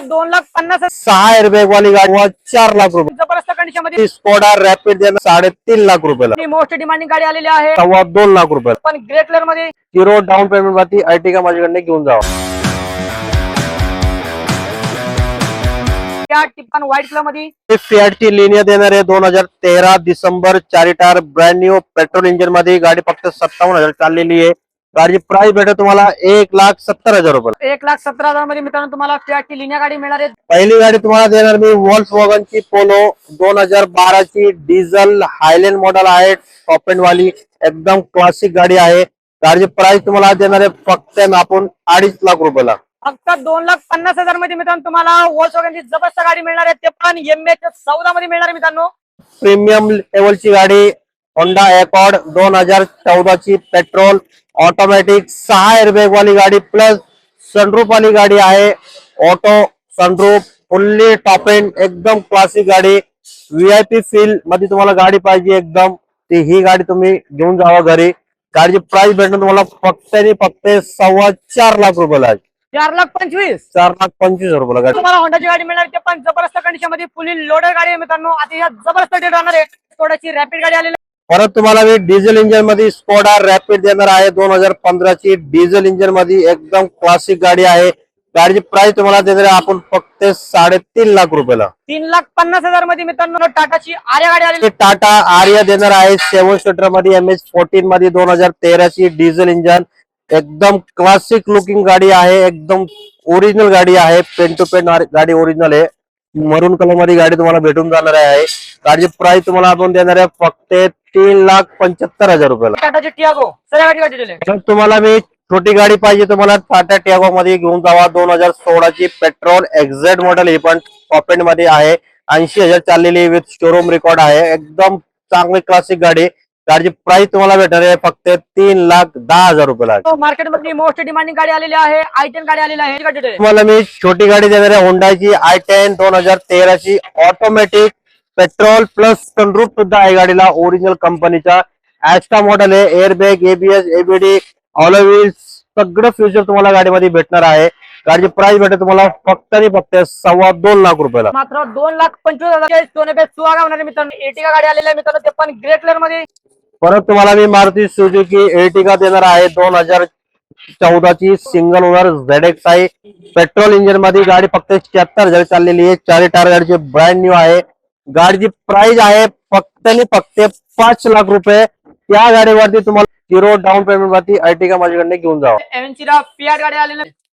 दोन लाख पन्नास. सहा एअरबॅग वाली गाडी. चार लाख रुपये. जबरदस्त कंडिशनमध्ये स्कोडा रॅपिड साडेतीन लाख रुपयाला. मोस्ट डिमांडिंग गाडी आलेली आहे. सव्वा दोन लाख रुपयाला. पण ग्रे कलरमध्ये झिरो डाऊन पेमेंट वरती अर्टिगा माझ्याकडे घेऊन जावा व्हाईट कलरमध्ये फियाटची लिनिया देणार आहे दोन हजार तेरा डिसेंबर चारी टायर ब्रँड न्यू पेट्रोल इंजिनमध्ये गाडी फक्त सत्तावन्न हजार चाललेली आहे. गाडीची प्राइस भेटेल तुम्हाला एक लाख सत्तर हजार रुपये. एक लाख सतरा हजारमध्ये मित्रांनो तुम्हाला फियाटची लिनिया गाडी मिळणार आहे पहिली गाडी तुम्हाला देणार मी वॉल्स वॉगनची पोलो दोन हजार बाराची डिझेल हायलँड मॉडेल आहे टॉप एंड वाली एकदम क्लासिक गाडी आहे. गाडीची प्राइस तुम्हाला देणार आहे फक्त आपण अडीच लाख रुपयाला. फक्त दोन लाख पन्नास हजारमध्ये मित्रांनो तुम्हाला वॉल्स वगैरे जबरदस्त गाडी मिळणार आहे. ते पण एम एच चौदा मध्ये मिळणार आहे मित्रांनो. प्रीमियम लेवलची गाडी होंडा अकॉर्ड दोन हजार चौदाची पेट्रोल ऑटोमॅटिक सहा एअरबॅग वाली गाडी प्लस सनरूफ वाली गाडी आहे. Auto sunroof fully top end एकदम क्लासिक गाडी. व्हीआयपी फील मध्ये तुम्हाला गाडी पाहिजे एकदम. ती ही गाडी तुम्ही घेऊन जावा घरी. गाडीची प्राइस भेटणार तुम्हाला फक्त आणि फक्त सव्वा चार लाख रुपयाला आहे. चार लाख पंचवीस? चार लाख पंचवीस हजार रुपयाला गाडी तुम्हाला होंडाची गाडी मिळणार ते पण जबरदस्त कंडिशनमध्ये फुली लोडेड गाडी आहे मित्रांनो. आता या जबरदस्त डेट राहणार आहे. थोड्याची रॅपिड गाडी आलेली परत तुम्हाला मी डिझेल इंजिनमध्ये स्कोडा रॅपिड देणार आहे. दोन हजार पंधराची डिझेल इंजिनमध्ये एकदम क्लासिक गाडी आहे. गाडीची प्राइस तुम्हाला देणार आहे आपण फक्त साडेतीन लाख रुपयाला. तीन लाख पन्नास हजारमध्ये मित्रांनो टाटाची आर्या गाडी आलेली. टाटा आर्या देणार आहे. सेवन सीटरमध्ये एम एच फोर्टीन मध्ये दोन हजार तेराची डिझेल इंजन एकदम क्लासिक लुकिंग गाडी आहे. एकदम ओरिजिनल गाडी आहे. पेन टू पेन गाडी ओरिजिनल आहे. मरून कलरमध्ये गाडी तुम्हाला भेटून जाणार आहे. गाडीची प्राइस तुम्हाला आपण देणार आहे फक्त तीन लाख पंच्याहत्तर हजार रुपयाला. टाटाची टियागो सगळ्या गाडी दिली तर तुम्हाला मी छोटी गाडी पाहिजे तुम्हाला टाटा टियागो मध्ये घेऊन जावा. दोन हजार सोळाची पेट्रोल एक्झॅक्ट मॉडेल ही पण टॉप एंडमध्ये आहे. ऐंशी हजार चाललेली विथ शोरूम रेकॉर्ड आहे. एकदम चांगली क्लासिक गाडी. गाडीची प्राइस तुम्हाला भेटणार आहे फक्त तीन लाख दहा हजार रुपयाला मार्केटमध्ये मोस्ट डिमांडिंग गाडी आलेली आहे. आय टेन गाडी आलेली ही आहे. तुम्हाला मी छोटी गाडी देणार आहे होंडाची आय टेन दोन हजार तेराची ऑटोमॅटिक पेट्रोल प्लस सनरूफ सुद्धा आहे गाडीला ओरिजिनल कंपनीचा ऍस्टा मॉडेल आहे airbag ABS ABD all wheels सगळं फ्युचर तुम्हाला गाडीमध्ये भेटणार आहे. गाडीची प्राइस भेटेल तुम्हाला फक्त आणि फक्त सव्वा दोन लाख रुपयाला. मात्र दोन लाख पंचवीस हज़ार सोने सुहागा होणार मित्रांनो एटिका गाडी आलेली आहे मित्रांनो ते पण ग्रे कलर मध्ये. परत तुम्हाला मी मारुती सुझुकी देणार आहे. दोन हज़ार चौदह चौदाची सिंगल ओनर झेड एक्स आहे. पेट्रोल इंजिन मध्ये गाडी फक्त शहात्तर हज़ार चाललेली आहे. चारी टायर गाडीची ब्रँड न्यू आहे. गाडीची प्राइस आहे फक्त आणि फक्त पाच लाख रुपये. त्या गाडीवरती तुम्हाला झिरो डाऊन पेमेंट वरती अर्टिगा माझ्याकडे घेऊन जावा.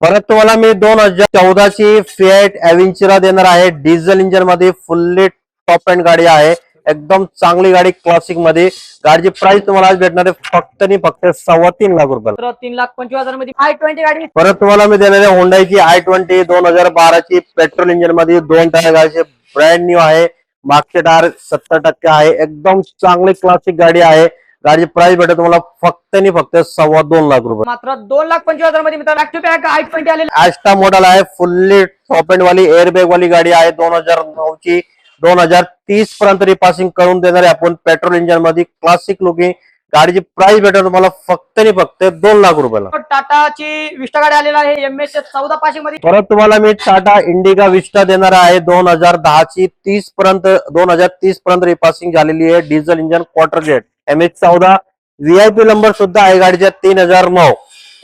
परत तुम्हाला मी दोन हजार चौदाची फिएट एव्हेंचरा देणार आहे. डिझेल इंजिनमध्ये फुल्ली टॉप एंड गाडी आहे. एकदम चांगली गाडी क्लासिकमध्ये. गाडीची प्राइस तुम्हाला आज भेटणार आहे फक्त आणि फक्त सव्वा तीन लाख रुपयाला. तर तीन लाख पंचवीस हजारमध्ये आय ट्वेंटी गाडी. परत तुम्हाला मी देणार आहे होंडाची आय ट्वेंटी दोन हजार बाराची पेट्रोल इंजिनमध्ये दोन टायर गाडीचे ब्रँड न्यू आहे. मागचे टायर सत्तर टक्के आहे. एकदम चांगली क्लासिक गाडी आहे. गाडीची प्राइस भेटेल तुम्हाला फक्त आणि फक्त सव्वा दोन लाख रुपये. मात्र दोन लाख पंचवीस हजारमध्ये मित्रांनो ऍक्टिव्ह पॅक आय ट्वेंटी आलेली. ऍस्टा मॉडेल आहे. फुल्ली टॉप एंड वाली एअरबॅग वाली गाडी आहे. दोन हजार नऊ ची दोन हजार तीस पर्यंत रिपासिंग करून देणार आपण पेट्रोल इंजिनमध्ये क्लासिक लुकिंग गाडीची प्राइस भेटेल तुम्हाला फक्त आणि फक्त दोन लाख रुपयाला. टाटाची विस्टा गाडी आलेली आहे एम एच चौदा पाचशे मध्ये. परत तुम्हाला मी टाटा इंडिका विस्टा देणार आहे. दोन हजार दहाची तीस पर्यंत दोन हजार तीस पर्यंत रिपासिंग झालेली आहे. Diesel engine Quadrajet M H चौदा. व्हीआयपी नंबर सुद्धा आहे गाडीच्या तीन हजार नऊ.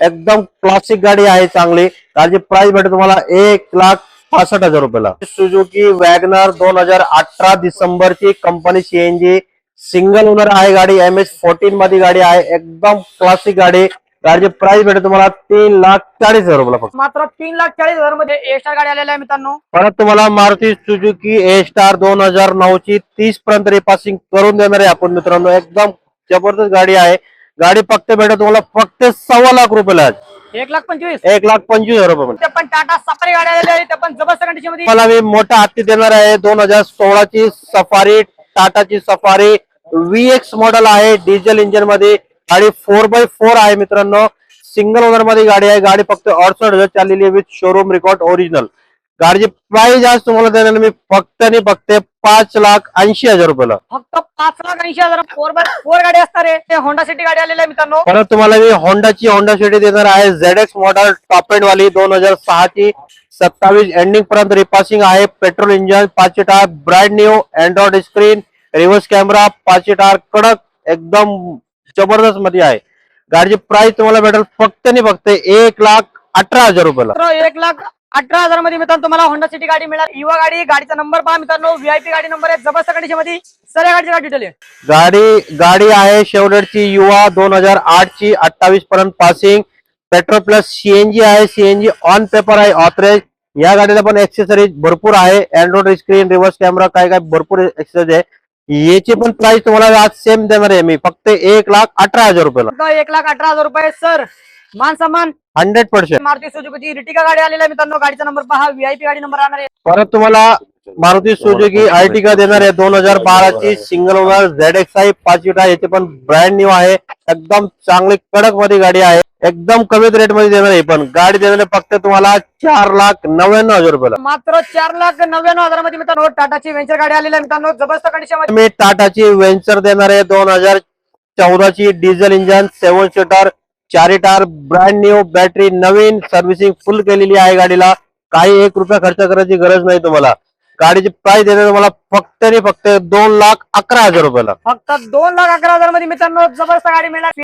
एकदम क्लासिक गाडी आहे चांगली. गाडीची प्राइस भेटेल तुम्हाला एक लाख पासष्ट हजार रुपयाला. सुझुकी वॅगनर दोन हजार अठरा डिसेंबरची कंपनी सीएनजी सिंगल ओनर आहे गाडी एम एच फोर्टीन मध्ये गाडी आहे एकदम क्लासिक गाडी. गाडीची प्राइस भेटेल तुम्हाला तीन लाख चाळीस हजार रुपयाला फक्त. मात्र तीन लाख चाळीस हजारमध्ये ए स्टार गाडी आलेली आहे मित्रांनो. परत तुम्हाला मारुती सुझुकी ए स्टार दोन हजार नऊ ची तीस पर्यंत रिपासिंग करून देणार आहे आपण मित्रांनो. एकदम जबरदस्त गाडी आहे. गाडी फक्त भेटत तुम्हाला फक्त सव्वा लाख रुपयाला. एक लाख पंचवीस. एक लाख पंचवीस हजार रुपये. पण टाटा सफारी गाडी आलेली आहे. पण जबरदस्त कंडिशनमध्ये. मला मी मोठा हत्ती देणार आहे. दोन हजार सोळाची सफारी टाटाची सफारी व्ही एक्स मॉडेल आहे डिझेल इंजिनमध्ये गाडी फोर बाय फोर आहे मित्रांनो. सिंगल ओनरमध्ये गाडी आहे. गाडी फक्त अडसष्ट हजार चाललेली आहे विथ शोरूम रेकॉर्ड ओरिजिनल गाडीची प्राइस आज तुम्हाला देणार मी फक्त आणि फक्त पाच लाख ऐंशी हजार रुपयाला. फक्त पाच लाख ऐंशी हजार फोर बाय फोर गाडी असणार आहे. ते होंडा सिटी गाडी आलेली आहे मित्रांनो. परत तुम्हाला मी होंडाची होंडा सिटी देणार आहे. Z X model top end वाली दोन हजार सहाची सत्तावीस एंडिंग पर्यंत रिपासिंग आहे. पेट्रोल इंजन पाचशे tyre brand new Android screen reverse camera पाचशे टायर कडक एकदम जबरदस्त मध्ये आहे. गाडीची प्राइस तुम्हाला भेटेल फक्त आणि फक्त एक लाख अठरा हजार रुपयाला. एक लाख अठरा हजारमध्ये मित्रांनो तुम्हाला होंडा सिटी गाडी मिळणार. युवा गाडी गाडीचा नंबर पहा मित्रांनो. व्हीआयपी गाडी नंबर आहे. जबरदस्त कंडिशनमध्ये. सर्व गाडीची गाडी डिटेल आहे. गाडी गाडी आहे शेवलेटची युवा दोन हजार आठ ची अठ्ठावीस पर्यंत पासिंग पेट्रोल प्लस सीएनजी आहे. सीएनजी ऑन पेपर आहे ऑथराईज या गाडीला पण एक्सेसरीज भरपूर आहे. अँड्रॉइड स्क्रीन रिव्हर्स कॅमेरा काय काय भरपूर एक्सेसरीज आहे. याची पण प्राइस तुम्हाला आज सेम देणार आहे मी. फक्त एक लाख अठरा हजार रुपयाला. एक लाख अठरा हजार रुपये सर मान सन्मान. Hundred percent. मारुती सुजुकीची रिटिका गाडी आलेली आहे मित्रांनो. गाडीचा नंबर पहा. व्हीआयपी गाडी नंबर राहणार आहे. परत तुम्हाला मारुती सुझुकी आर्टिका देणार आहे. दोन हजार बाराची single owner Z X I पाच सीटा याची पण ब्रँड न्यू आहे. एकदम चांगली कडकमध्ये गाडी आहे. एकदम कमी रेटमध्ये देणार आहे. पण गाडी देणार आहे फक्त तुम्हाला चार लाख नव्याण्णव हजार रुपयाला मात्र चार लाख नव्याण्णव हजारामध्ये मित्रांनो टाटाची वेंचर गाडी आलेली आहे मित्रांनो. जबरदस्त कंडिशनमध्ये. मी टाटाची वेंचर देणार आहे. दोन हजार चौदाची डिझेल इंजन सेवन सीटर चारी टायर ब्रँड न्यू बॅटरी नवीन सर्व्हिसिंग फुल केलेली आहे गाडीला. काही एक रुपया खर्च करायची गरज नाही तुम्हाला. गाडीची प्राइस देणार तुम्हाला फक्त आणि फक्त दोन लाख अकरा हजार रुपयाला. फक्त दोन लाख अकरा हजारमध्ये मित्रांनो जबरदस्त गाडी मिळणार.